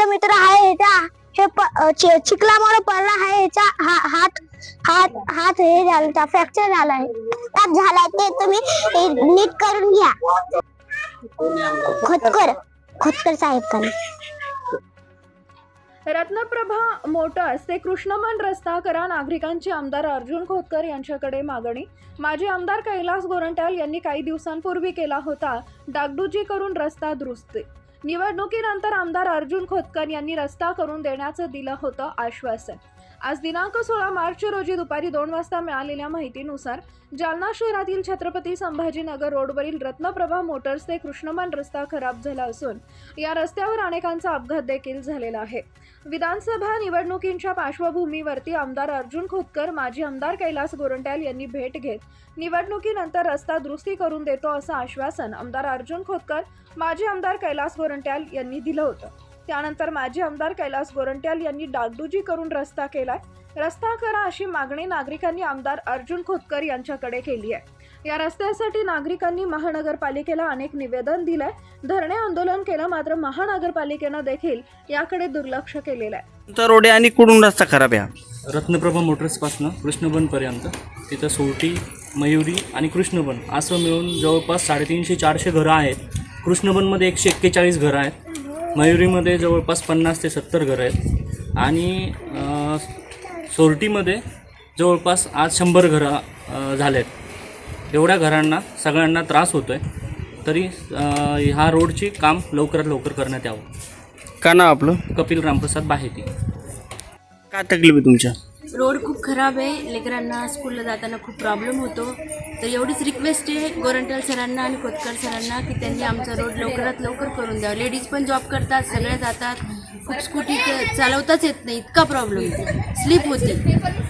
माझा मित्र आहे ह्याचा हे चिखलामुळे पडला आहे ह्याचा हात हात हात हे झाला फ्रॅक्चर झालाय हात झालाय ते तुम्ही नीट करून घ्या. खोतकर खोतकर साहेब का रत्नप्रभा मोटर्स ते कृष्णमन रस्ता करा नागरिकांची आमदार अर्जुन खोतकर यांच्याकडे मागणी. माजी आमदार कैलास गोरंट्याल यांनी काही दिवसांपूर्वी केला होता. डागडुजी करून रस्ता दुरुस्ती. निवडणुकीनंतर आमदार अर्जुन खोतकर यांनी रस्ता करून देण्याचं दिलं होतं आश्वासन. आज दिनांक सोळा मार्च रोजी दुपारी दोन वाजता मिळालेल्या माहितीनुसार जालना शहरातील छत्रपती संभाजीनगर रोडवरील रत्नप्रभा मोटर्स ते कृष्णमान रस्ता खराब झाला असून या रस्त्यावर अनेकांचा अपघात देखील झालेला आहे. विधानसभा निवडणुकींच्या पार्श्वभूमीवरती आमदार अर्जुन खोतकर माजी आमदार कैलास गोरंट्याल यांनी भेट घेत निवडणुकीनंतर रस्ता दुरुस्ती करून देतो असं आश्वासन आमदार अर्जुन खोतकर माजी आमदार कैलास गोरंट्याल यांनी दिलं होतं. त्यानंतर माजी आमदार कैलास गोरंट्याल यांनी डागडुजी करून रस्ता केलाय. रस्ता करा अशी मागणी नागरिकांनी आमदार अर्जुन खोतकर यांच्याकडे केली आहे. या रस्त्यासाठी नागरिकांनी महानगरपालिकेला अनेक निवेदन दिलंय. धरणे आंदोलन केलं मात्र महानगरपालिकेनं देखील याकडे दुर्लक्ष केलेलं आहे. कोणता रोड आहे आणि कुठून रस्ता खराब आहे? रत्नप्रभा मोटर्सपासनं कृष्णबनपर्यंत तिथं सोवटी मयुरी आणि कृष्णबन असं मिळून जवळपास साडेतीनशे चारशे घरं आहेत. कृष्णबनमध्ये एकशे एक्केचाळीस घरं आहेत. मयुरीमध्ये जवळपास पन्नास ते सत्तर घरं आहेत. आणि सोरटीमध्ये जवळपास आज शंभर घरं झाले आहेत एवढ्या घरांना सगळ्यांना त्रास होतो आहे तरी ह्या रोडची काम लवकरात लवकर करण्यात यावं. का नाव आपलं? कपिल रामप्रसाद बाहेती. काय तकलीफ आहे तुमच्या? रोड खूप खराब आहे. लेकरांना स्कूलला जाताना खूप प्रॉब्लेम होतो. तर एवढीच रिक्वेस्ट आहे गोरंट्याल सरांना आणि खोतकर सरांना की त्यांनी आमचा रोड लवकरात लवकर करून द्यावा. लेडीज पण जॉब करतात सगळे जातात. खूप स्कूटी चालवताच येत नाही इतका प्रॉब्लेम स्लीप होती.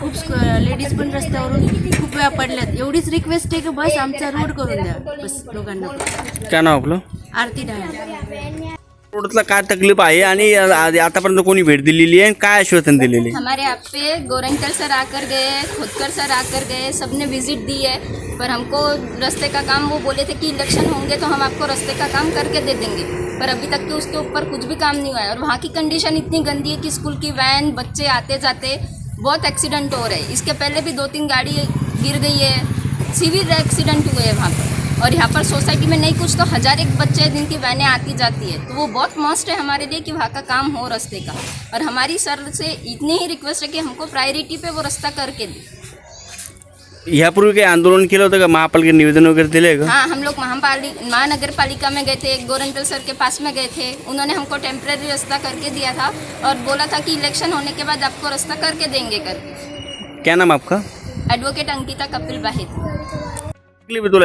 खूप लेडीज पण रस्त्यावरून खूप वेळा पडल्यात. एवढीच रिक्वेस्ट आहे की बस आमचा रोड करून द्या. बस दोघांना. पण. काय नाव आपलं? आरती डाळे रोडला काय तकलीफ़ आहे आणि आतापर्यंत कोणी भेट दिलेली आहे काय आश्वासन दिलेले? हमारे यहाँ पे गोरंटल सर आकर गए, खोदकर सर आकर गए, सबने विज़िट दी है, पर हमको रास्ते का काम वो बोले थे कि इलेक्शन होंगे तो हम आपको रास्ते का काम करके दे देंगे। पर अभी तक तो उसके ऊपर कुछ भी काम नहीं हुआ है। और वहाँ की कंडीशन इतनी गंदी है कि स्कूल की वैन बच्चे आते जाते बहुत एक्सीडेंट हो रहे हैं। इसके पहले भी दो तीन गाड़ी गिर गई है सीवियर एक्सीडेंट हुए हैं वहाँ पर। और यहाँ पर सोसाइटी में नहीं कुछ तो हज़ार एक बच्चे हैं जिनकी वैनें आती जाती है। तो वो बहुत मस्ट है हमारे लिए कि वहाँ का काम हो रास्ते का। और हमारी सर से इतनी ही रिक्वेस्ट है कि हमको प्रायोरिटी पे वो रास्ता करके दे। ह्यापूर्वी काही आंदोलन केलं होतं का महापालिका निवेदन वगैरे दिले का हाँ हम लोग महापालि महानगर पालिका में गए थे गोरंटल सर के पास में गए थे। उन्होंने हमको टेम्प्रेरी रास्ता करके दिया था और बोला था कि इलेक्शन होने के बाद आपको रास्ता करके देंगे करके क्या नाम आपका? एडवोकेट अंकिता कपिल बाहित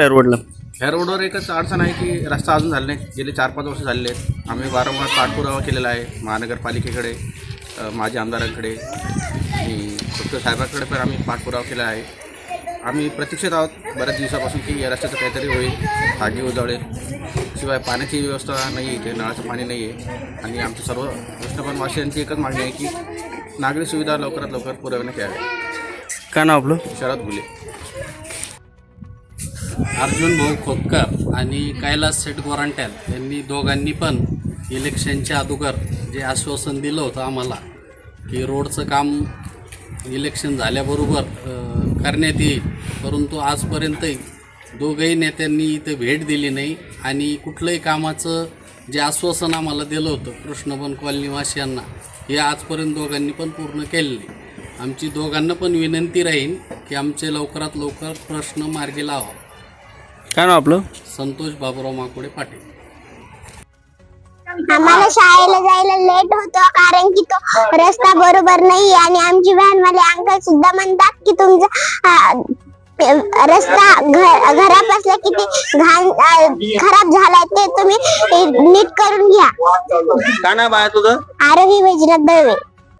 रोडला ह्या रोडवर एकच अडचण आहे की रस्ता अजून झाला नाही गेले चार पाच वर्ष झालेले आहेत आम्ही वारंवार पाठपुरावा केलेला आहे महानगरपालिकेकडे माझ्या आमदारांकडे. आणि फक्त साहेबांकडे पण आम्ही पाठपुरावा केला आहे. आम्ही प्रतीक्षेत आहोत बऱ्याच दिवसापासून की या रस्त्याचं काहीतरी होईल धागी उजळेल. शिवाय पाण्याची व्यवस्था नाही आहे इथे नळाचं पाणी नाही आहे. आणि आमच्या सर्व कृष्णपणवासियांची एकच मागणी आहे की नागरी सुविधा लवकरात लवकर पुरवण्यात याव्या काय नाव आपलं? शरद घुले अर्जुन भाऊ खोतकर आणि कैलास सेट गोरांट्याल यांनी दोघांनी पण इलेक्शनच्या अगोदर जे आश्वासन दिलं होतं आम्हाला की रोडचं काम इलेक्शन झाल्याबरोबर करण्यात येईल. परंतु आजपर्यंतही दोघंही नेत्यांनी इथे भेट दिली नाही आणि कुठलंही कामाचं जे आश्वासन आम्हाला दिलं होतं कृष्णबन कॉलनीवासियांना हे आजपर्यंत दोघांनी पण पूर्ण केले नाही. आमची दोघांना पण विनंती राहील की आमचे लवकरात लवकर प्रश्न मार्गी लावा. काय नाव आपलं? संतोष बाबुराव माकोडे पाटील. आम्हाला शाळेला जायला लेट होतो कारण की तो रस्ता बरोबर नाही आणि आमची व्हॅन वाले अंकल सुद्धा म्हणतात की तुमचा रस्ता घरापासला किती घाण खराब झालाय ते तुम्ही नीट करून घ्या. काय नाव आहे तुझं? आरोही वैजनाथ दळवे.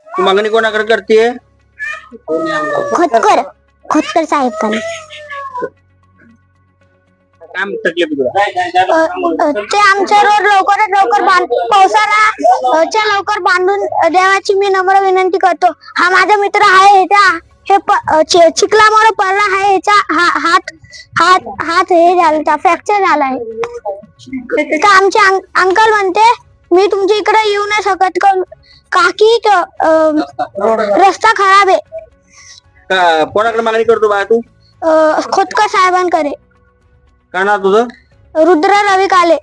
तू मागणी कोणाकडे करते खोतकर खोतकर साहेब का काय तकलीफ आहे तुला ते आमचा रोड लवकरात लवकर बांध पावसाला च्या लवकर बांधून देवाची मी नम्र विनंती करतो. हा माझा मित्र आहे ह्याचा हे प- अ, चि- चिखलामुळे पडला आहे ह्याचा हा- हात हात हात हे झाला फ्रॅक्चर झालाय तर आमचे अंकल म्हणते मी तुमच्या इकडे येऊ नाही शकत का काकी क- अं, रस्ता खराब आहे. का- कोणाकडे मागणी करतो बा तू? अं, खोतकर साहेबांकडे. काय नाव तुझं? रुद्र रवी काले